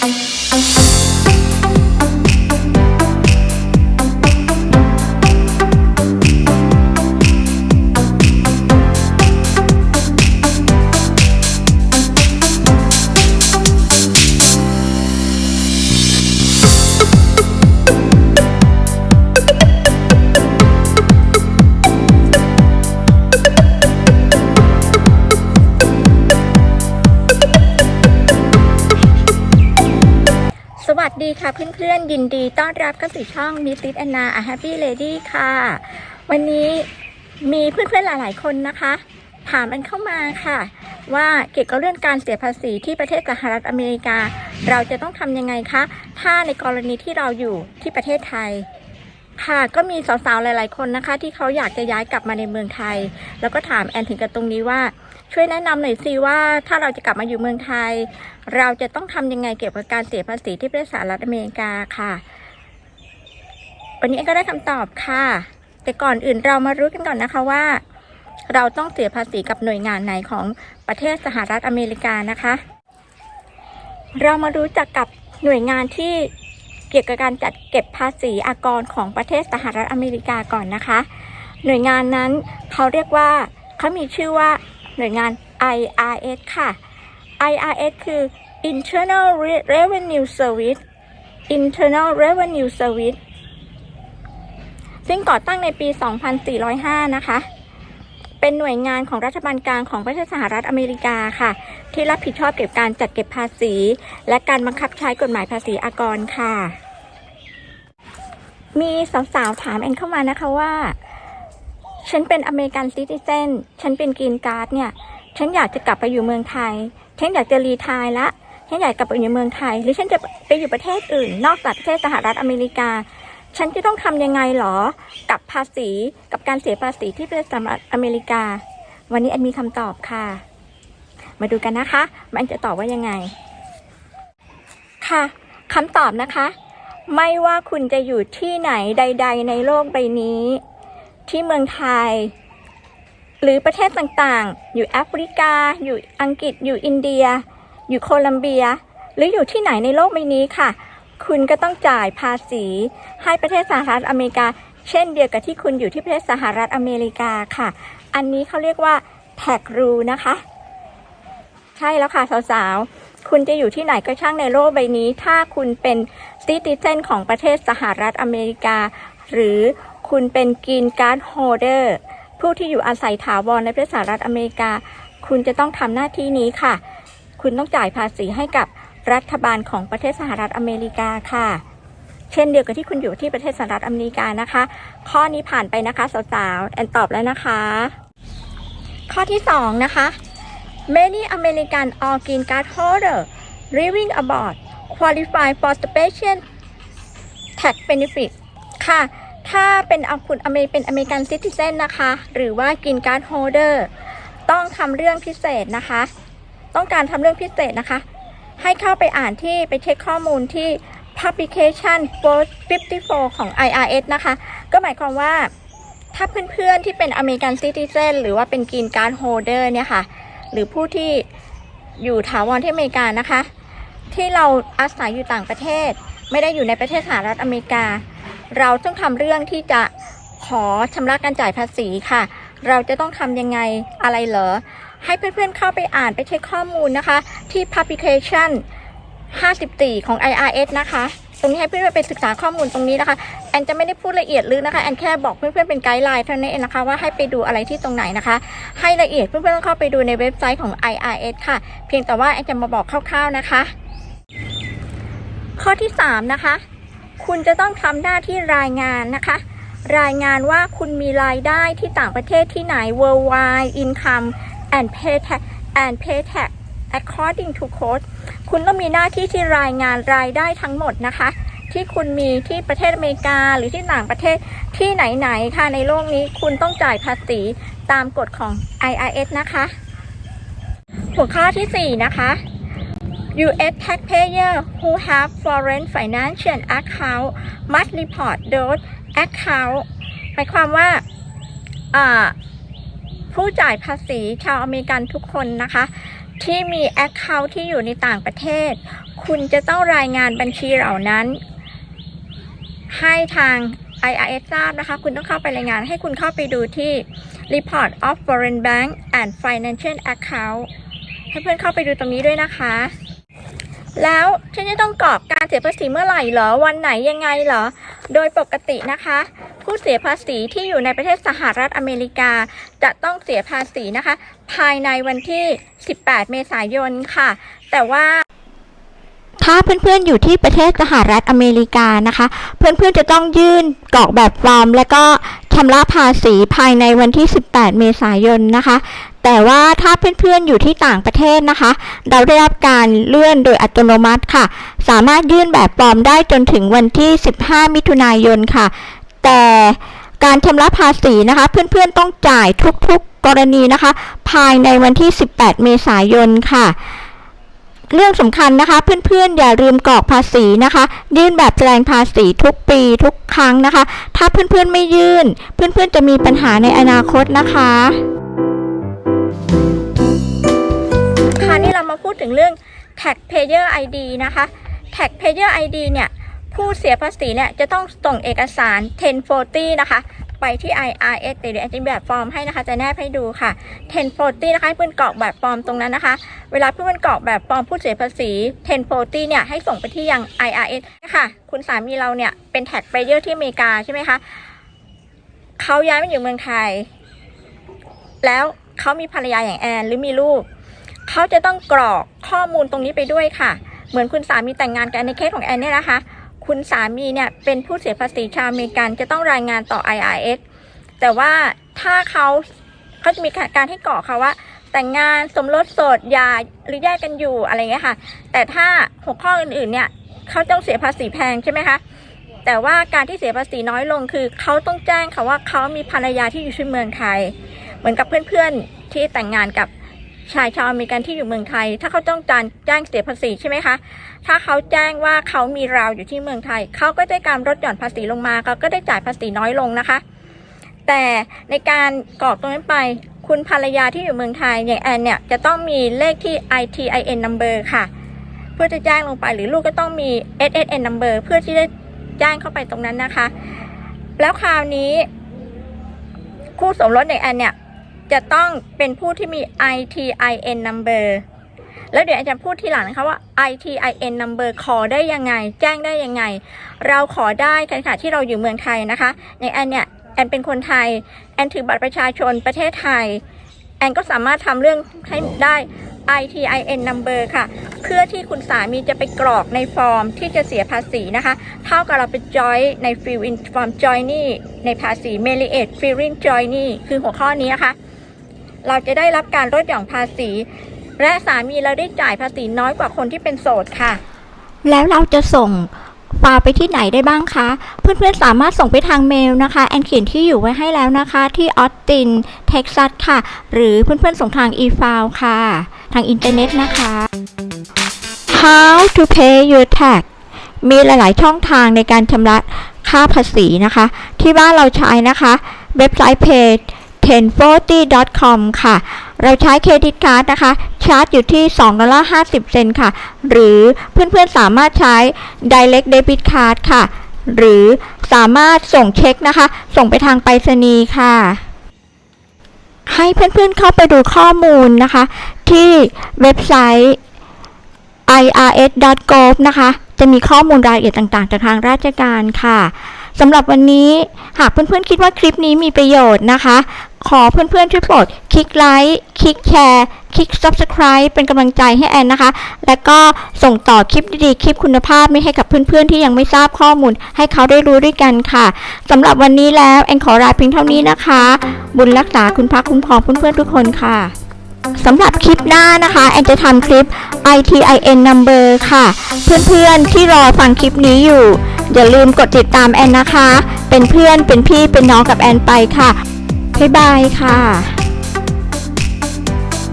I'm, I'm, I'm. พื่อนๆ ยินดีต้อนรับเข้าสู่ช่อง Miss Lit Anna a Happy Lady ค่ะ วันนี้มีเพื่อนๆหลายๆคนนะคะ ถามกันเข้ามาค่ะ ว่าเกี่ยวกับเรื่องการเสียภาษีที่ประเทศสหรัฐอเมริกา เราจะต้องทำยังไงคะ ถ้าในกรณีที่เราอยู่ที่ประเทศไทย ค่ะก็มีสาวๆหลายๆคนนะคะ ที่เขาอยากจะย้ายกลับมาในเมืองไทย แล้วก็ถามแอนถึงกับตรงนี้ว่าช่วยแนะนำหน่อยสิว่าถ้าเราจะกลับมาอยู่เมืองไทย เราจะต้องทำยังไงเกี่ยวกับการเสียภาษีที่ประเทศสหรัฐอเมริกาค่ะ วันนี้แอนก็ได้คำตอบค่ะ แต่ก่อนอื่นเรามารู้กันก่อนนะคะว่า เราต้องเสียภาษีกับหน่วยงานไหนของประเทศสหรัฐอเมริกานะคะ เรามารู้จักกับหน่วยงานที่ เกี่ยวกับการจัดเก็บภาษีอากรของประเทศสหรัฐอเมริกาก่อนนะคะ หน่วยงานนั้นเขาเรียกว่าเขามีชื่อว่าหน่วยงาน IRS ค่ะ IRS คือ Internal Revenue Service Internal Revenue Service ซึ่งก่อตั้งในปี 2405 นะคะ เป็นหน่วยงานของรัฐบาลกลางของประเทศสหรัฐอเมริกาค่ะ ที่รับผิดชอบเกี่ยวกับการจัดเก็บภาษี และการบังคับใช้กฎหมายภาษีอากรค่ะ มีสาวๆถามแอนเข้ามานะคะว่า ฉันเป็นอเมริกันซิติเซนฉันเป็นกรีนการ์ดเนี่ย ฉันอยากจะกลับไปอยู่เมืองไทย ฉันอยากจะรีทายละฉันอยากกลับไปอยู่เมืองไทย หรือฉันจะไปอยู่ประเทศอื่น นอกจากประเทศสหรัฐอเมริกา ฉันจะต้องทำยังไงหรอ กับภาษีกับการเสียภาษีที่ประเทศสหรัฐอเมริกา วันนี้แอนมีคำตอบค่ะ มาดูกันนะคะ มันจะตอบว่ายังไง ค่ะคำตอบนะคะ ไม่ว่าคุณจะอยู่ที่ไหนใด ๆ ในโลกใบนี้ ที่เมืองไทย หรือประเทศต่างๆ อยู่แอฟริกา อยู่อังกฤษอยู่อินเดีย อยู่โคลัมเบีย หรืออยู่ที่ไหนในโลกใบนี้ค่ะ คุณก็ต้องจ่ายภาษี ให้ประเทศสหรัฐอเมริกา เช่นเดียวกับที่คุณอยู่ที่ประเทศสหรัฐอเมริกาค่ะ อันนี้เขาเรียกว่า tax rule นะคะ ใช่แล้วค่ะสาวๆ คุณจะอยู่ที่ไหนก็ช่างในโลกใบนี้ ถ้าคุณเป็นซิติเซนของประเทศสหรัฐอเมริกา หรือคุณเป็นกรีนการ์ดโฮเดอร์ผู้ที่อยู่อาศัยถาวรในประเทศสหรัฐอเมริกา คุณจะต้องทำหน้าที่นี้ค่ะ คุณต้องจ่ายภาษีให้กับ รัฐบาลของประเทศสหรัฐอเมริกาค่ะ เช่นเดียวกับที่คุณอยู่ที่ประเทศสหรัฐอเมริกานะคะ ข้อนี้ผ่านไปนะคะสาวๆแอนตอบแล้วนะคะ ข้อที่สองนะคะ Many American or green card holder living abroad qualify for special tax benefit ค่ะ ถ้าเป็นเอาคุณอเมเป็นอเมริกันซิติเซนนะคะ หรือว่า green card holder ต้องทำเรื่องพิเศษนะคะ ต้องการทำเรื่องพิเศษนะคะ ให้เข้าไปอ่านที่ไปเช็คข้อมูลที่ publication 54 ของ IRS นะคะ ก็หมายความว่าถ้าเพื่อนๆที่เป็นอเมริกันซิติเซนหรือว่าเป็นกรีนการ์ดโฮเดอร์เนี่ยค่ะ หรือผู้ที่อยู่ถาวรที่อเมริกานะคะ ที่เราอาศัยอยู่ต่างประเทศ ไม่ได้อยู่ในประเทศสหรัฐอเมริกา เราต้องทำเรื่องที่จะขอชำระการจ่ายภาษีค่ะ เราจะต้องทำยังไงอะไรเหรอ ให้เพื่อนๆเข้าไปอ่านไปเช็คข้อมูลนะคะ ที่ publication 54 ของ IRS นะคะ ตรงนี้ให้เพื่อนๆไปศึกษาข้อมูลตรงนี้นะคะ แอนจะไม่ได้พูดละเอียดลึกนะคะ แอนแค่บอกเพื่อนๆเป็นไกด์ไลน์เท่านั้นเองนะคะ ว่าให้ไปดูอะไรที่ตรงไหนนะคะ ให้ละเอียดเพื่อนๆต้องเข้าไปดูในเว็บไซต์ของ IRS ค่ะ เพียงแต่ว่าแอนจะมาบอกคร่าว ๆนะคะ ข้อที่ 3 นะคะ คุณจะต้องทำหน้าที่รายงานนะคะ รายงานว่าคุณมีรายได้ที่ต่างประเทศที่ไหน worldwide income and pay tax and pay tax according to code คุณต้องมีหน้าที่ที่รายงานรายได้ทั้งหมดนะคะ ที่คุณมีที่ประเทศอเมริกาหรือที่ต่างประเทศที่ไหน ๆ ค่ะในโลกนี้คุณต้องจ่ายภาษีตามกฎของ IRS นะคะ หัวข้อที่ 4 นะคะ U.S. taxpayer who have foreign financial account must report those account หมายความว่าอ่า ผู้จ่ายภาษีชาวอเมริกันทุกคนนะคะ ที่มี Account ที่อยู่ในต่างประเทศ คุณจะต้องรายงานบัญชีเหล่านั้น ให้ทาง IRS ทราบนะคะ คุณต้องเข้าไปรายงานให้คุณเข้าไปดูที่ Report of Foreign Bank and Financial Account ให้เพื่อนเข้าไปดูตรงนี้ด้วยนะคะ แล้วฉันจะต้องกรอกการเสียภาษีเมื่อไหร่เหรอ วันไหนยังไงเหรอ โดยปกตินะคะ ผู้เสียภาษีที่อยู่ในประเทศสหรัฐอเมริกา จะต้องเสียภาษีนะคะ ภายในวันที่ 18 เมษายนค่ะ แต่ว่าถ้าเพื่อนๆอยู่ที่ประเทศสหรัฐอเมริกานะคะ เพื่อนๆจะต้องยื่นกรอกแบบฟอร์ม และก็ ชำระภาษีภายในวันที่ 18 เมษายนนะคะ แต่ว่าถ้าเพื่อนๆอยู่ที่ต่างประเทศนะคะ เราได้รับการเลื่อนโดยอัตโนมัติค่ะ สามารถยื่นแบบฟอร์มได้จนถึงวันที่ 15 มิถุนายนค่ะ แต่การชำระภาษีนะคะ เพื่อนๆต้องจ่ายทุกๆกรณีนะคะ ภายในวันที่ 18 เมษายนค่ะ เรื่องสำคัญนะคะ เพื่อนๆ อย่าลืมกรอกภาษีนะคะ ยื่นแบบแสดงภาษีทุกปีทุกครั้งนะคะ ถ้าเพื่อนๆไม่ยื่น เพื่อนๆจะมีปัญหาในอนาคตนะคะคราวนี้เรามาพูดถึงเรื่อง Tax Payer ID นะคะ Tax Payer ID เนี่ยผู้เสียภาษีเนี่ยจะต้องส่งเอกสาร 1040 นะคะ ไปที่ IRS เดี๋ยวแอนจะมีแบบฟอร์มให้นะคะ จะแนบให้ดูค่ะ1040นะคะให้เพื่อนกรอกแบบฟอร์มตรงนั้นนะคะ เวลาเพื่อนกรอกแบบฟอร์มผู้เสียภาษี1040เนี่ยให้ส่งไปที่ยัง IRS นะคะคุณสามีเราเนี่ยเป็น Tax Payer ที่อเมริกาใช่ไหมคะเขาย้ายมาอยู่เมืองไทย แล้วเขามีภรรยาอย่างแอนหรือมีลูกเขาจะต้องกรอกข้อมูลตรงนี้ไปด้วยค่ะ เหมือนคุณสามีแต่งงานกันในเคสของแอนเนี่ยนะคะ คุณสามีเนี่ยเป็นผู้เสียภาษีชาวอเมริกันจะต้องรายงานต่อ IRS แต่ว่าถ้าเขาเขาจะมีการให้กรอกค่ะว่า แต่งงานสมรสโสดยาหรือแยกกันอยู่อะไรเงี้ยค่ะ แต่ถ้าหัวข้ออื่นๆเนี่ยเขาต้องเสียภาษีแพงใช่ไหมคะแต่ว่าการที่เสียภาษีน้อยลงคือเขาต้องแจ้งค่ะว่าเขามีภรรยาที่อยู่ที่เมืองไทย เหมือนกับเพื่อนๆที่แต่งงานกับ ชายชาวอเมริกันที่อยู่เมืองไทย ถ้าเขาต้องการแจ้งเสียภาษีใช่ไหมคะ ถ้าเขาแจ้งว่าเขามีราวอยู่ที่เมืองไทย เขาก็ได้การลดหย่อนภาษีลงมาเขาก็ได้จ่ายภาษีน้อยลงนะคะ แต่ในการกรอกตรงนั้นไป คุณภรรยาที่อยู่เมืองไทยอย่างแอนเนี่ยจะต้องมีเลขที่ ITIN number ค่ะ เพื่อจะแจ้งลงไปหรือลูกก็ต้องมี SSN number เพื่อที่จะแจ้งเข้าไปตรงนั้นนะคะ แล้วคราวนี้คู่สมรสอย่างแอนเนี่ย จะต้องเป็นผู้ที่มี ITIN number แล้วเดี๋ยวอนจะพูดทีหลังนะคะว่า ITIN number ขอได้ยังไง แจ้งได้ยังไง เราขอได้ขณะที่เราอยู่เมืองไทยนะคะอย่างแอนเนี่ยแอนเป็นคนไทย แอนถือบัตรประชาชนประเทศไทย แอนก็สามารถทำเรื่องให้ได้ ITIN number ค่ะ เพื่อที่คุณสามีจะไปกรอกในฟอร์มที่จะเสียภาษีนะคะ เท่ากับเราไปจอยใน fill in form join นี่ในภาษี m e l i a t filling join นี่คือหัวข้อนี้นะคะ เราจะได้รับการลดหย่อนภาษี และสามีเราได้จ่ายภาษีน้อยกว่าคนที่เป็นโสดค่ะ แล้วเราจะส่งฟาไปที่ไหนได้บ้างคะ เพื่อนๆสามารถส่งไปทางเมลนะคะ แอนเขียนที่อยู่ไว้ให้แล้วนะคะ ที่ออสตินเท็กซัสค่ะ หรือเพื่อนๆส่งทาง e-file ค่ะ ทางอินเทอร์เน็ตนะคะ How to pay your tax มีหลายๆช่องทางในการชำระค่าภาษีนะคะ ที่บ้านเราใช้นะคะ เว็บไซต์เพจ 1040.com ค่ะ เราใช้เครดิตการ์ดนะคะ ชาร์จอยู่ที่2ดอลลาร์50 เซนค่ะ หรือเพื่อนๆสามารถใช้ Direct Debit Card ค่ะ หรือสามารถส่งเช็คนะคะ ส่งไปทางไปรษณีย์ค่ะ ให้เพื่อนๆเข้าไปดูข้อมูลนะคะ ที่เว็บไซต์ irs.gov นะคะ จะมีข้อมูลรายละเอียดต่างๆ จากทางราชการค่ะ สำหรับวันนี้หากเพื่อนๆคิดว่าคลิปนี้มีประโยชน์นะคะ ขอเพื่อนๆช่วยโปรดคลิกไลค์คลิกแชร์คลิก Subscribe เป็นกำลังใจให้แอนนะคะ และก็ส่งต่อคลิปดีๆ คลิปคุณภาพนี้ให้กับเพื่อนๆที่ยังไม่ทราบข้อมูล ให้เขาได้รู้ด้วยกันค่ะสำหรับวันนี้แล้วแอนขอลาเพียงเท่านี้นะคะ บุญรักษาคุณพระคุ้มครองเพื่อนๆทุกคนค่ะสำหรับคลิปหน้านะคะ แอนจะทำคลิป ITIN number ค่ะ เพื่อนๆที่รอฟังคลิปนี้อยู่ อย่าลืมกดติดตามแอนนะคะ เป็นเพื่อนเป็นพี่เป็นน้องกับแอนไปค่ะบ๊ายบายค่ะ